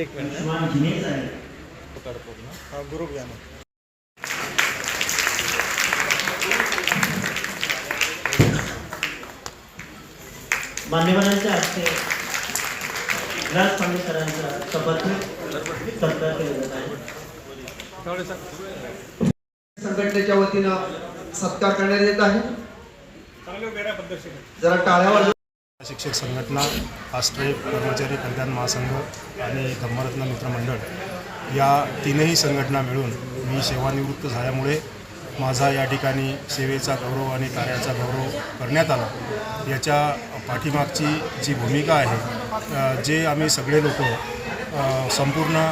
एक मिनिट. हा ग्रुप घ्या मग मान्यवरांच्या हस्ते राज पांडे सरांचा शपथ सत्कार केला जात आहे संघटनेच्या वतीनं सत्कार करण्यात येत आहे. जरा टाळ्यावर शिक्षक संघटना आश्रय कर्मचारी कल्याण महासंघ आणि धम्मरत्न मित्रमंडळ या तीनही संघटना मिळून मी सेवानिवृत्त झाल्यामुळे माझा या ठिकाणी सेवेचा गौरव आणि कार्याचा गौरव करण्यात आला. याच्या पाठीमागची जी भूमिका आहे जे आम्ही सगळे लोक संपूर्ण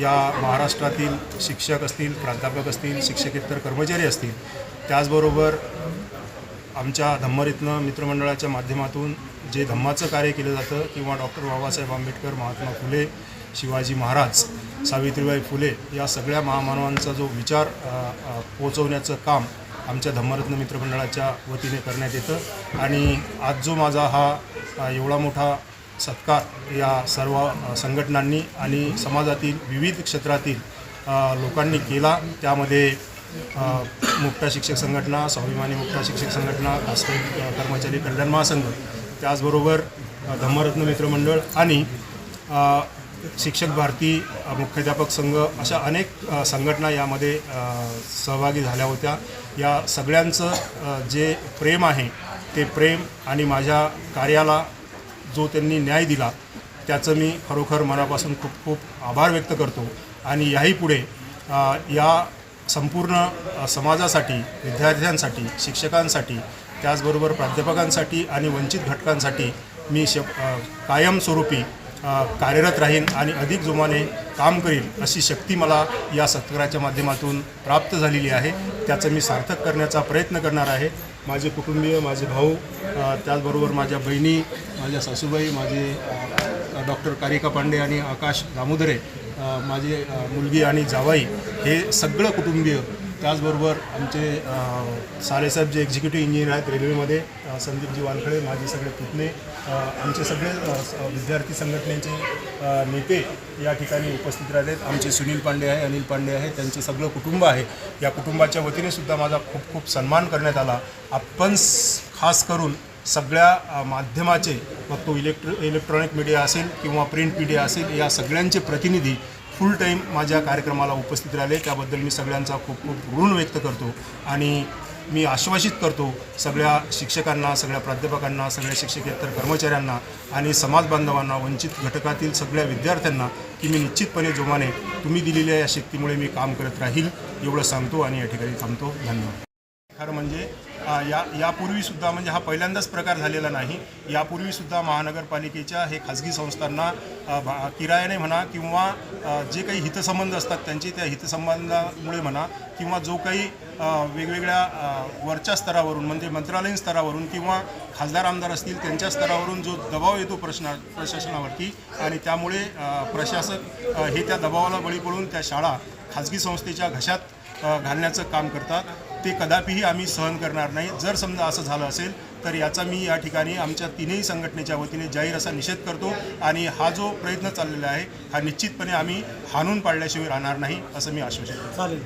या महाराष्ट्रातील शिक्षक असतील प्राध्यापक असतील शिक्षकेतर कर्मचारी असतील त्याचबरोबर आमच्या धम्मरत्न मित्रमंडळाच्या माध्यमातून जे धम्माचं कार्य केलं जातं किंवा डॉक्टर बाबासाहेब आंबेडकर महात्मा फुले शिवाजी महाराज सावित्रीबाई फुले या सगळ्या महामानवांचा जो विचार पोचवण्याचं काम आमच्या धम्मरत्न मित्रमंडळाच्या वतीने करण्यात येतं. आणि आज जो माझा हा एवढा मोठा सत्कार या सर्व संघटनांनी आणि समाजातील विविध क्षेत्रातील लोकांनी केला त्यामध्ये मुक्ता शिक्षक संघटना स्वाभिमानी मुक्ता शिक्षक संघटना खासगी कर्मचारी कल्याण महासंघ त्याचबरोबर धम्मरत्न मित्रमंडळ आणि शिक्षक भारती मुख्याध्यापक संघ अशा अनेक संघटना यामध्ये सहभागी झाल्या होत्या. या सगळ्यांचं जे प्रेम आहे ते प्रेम आणि माझ्या कार्याला जो त्यांनी न्याय दिला त्याचं मी खरोखर मनापासून खूप खूप आभार व्यक्त करतो. आणि याही पुढे या संपूर्ण समाजासाठी विद्यार्थ्यांसाठी शिक्षकांसाठी त्याचबरोबर प्राध्यापकांसाठी आणि वंचित घटकांसाठी मी श कायमस्वरूपी कार्यरत राहीन आणि अधिक जोमाने काम करील अशी शक्ती मला या सत्काराच्या माध्यमातून प्राप्त झालेली आहे. त्याचं मी सार्थक करण्याचा प्रयत्न करणार आहे. माझे कुटुंबीय माझे भाऊ त्याचबरोबर माझ्या बहिणी माझ्या सासूबाई माझे डॉक्टर कारिका पांडे आणि आकाश दामोदरे माझी माझे मुलगी आणि जावाई हे सगळं कुटुंबीय त्याचबरोबर आमचे सारेसाहेब सालेसाहेब जे एक्झिक्युटिव्ह इंजिनियर आहेत रेल्वेमध्ये संदीपजी वानखळे माझे सगळे पुतणे आमचे सगळे विद्यार्थी संघटनेचे नेते या ठिकाणी उपस्थित राहिले आहेत आमचे सुनील पांडे आहे अनिल पांडे आहे त्यांचे सगळं कुटुंब आहे. या कुटुंबाच्या वतीने सुद्धा माझा खूप खूप सन्मान करण्यात आला. आपण खास करून सगळ्या माध्यमाचे मग तो इलेक्ट्र इलेक्ट्रॉनिक मीडिया असेल किंवा प्रिंट मीडिया असेल या सगळ्यांचे प्रतिनिधी फुल टाईम माझ्या कार्यक्रमाला उपस्थित राहिले. त्याबद्दल मी सगळ्यांचा खूप खूप ऋण व्यक्त करतो आणि मी आश्वासित करतो सगळ्या शिक्षकांना सगळ्या प्राध्यापकांना सगळ्या शिक्षकेतर कर्मचाऱ्यांना आणि समाज बांधवांना वंचित घटकातील सगळ्या विद्यार्थ्यांना की मी निश्चितपणे जोमाने तुम्ही दिलेल्या या शक्तीमुळे मी काम करत राहील एवढं सांगतो आणि या ठिकाणी थांबतो. धन्यवाद. खरं म्हणजे या यापूर्वीसुद्धा म्हणजे हा पहिल्यांदाच प्रकार झालेला नाही. यापूर्वीसुद्धा महानगरपालिकेच्या हे खाजगी संस्थांना किरायाने म्हणा किंवा जे काही हितसंबंध असतात त्यांचे त्या हितसंबंधामुळे म्हणा किंवा जो काही वेगवेगळ्या वरच्या स्तरावरून म्हणजे मंत्रालयीन स्तरावरून किंवा खासदार आमदार असतील त्यांच्या स्तरावरून जो दबाव येतो प्रश्ना प्रशासनावरती आणि त्यामुळे प्रशासक हे त्या दबावाला बळी पडून त्या शाळा खाजगी संस्थेच्या घशात घालण्याचं काम करतात. ते कदापिही आम्ही सहन करणार नाही. जर समजा असं झालं असेल तर याचा मी या ठिकाणी आमच्या तीनही संघटनेच्या वतीने जाहीर असा निषेध करतो आणि हा जो प्रयत्न चाललेला आहे हा निश्चितपणे आम्ही हाणून पाडल्याशिवाय राहणार नाही असं मी आश्वासन चालेल.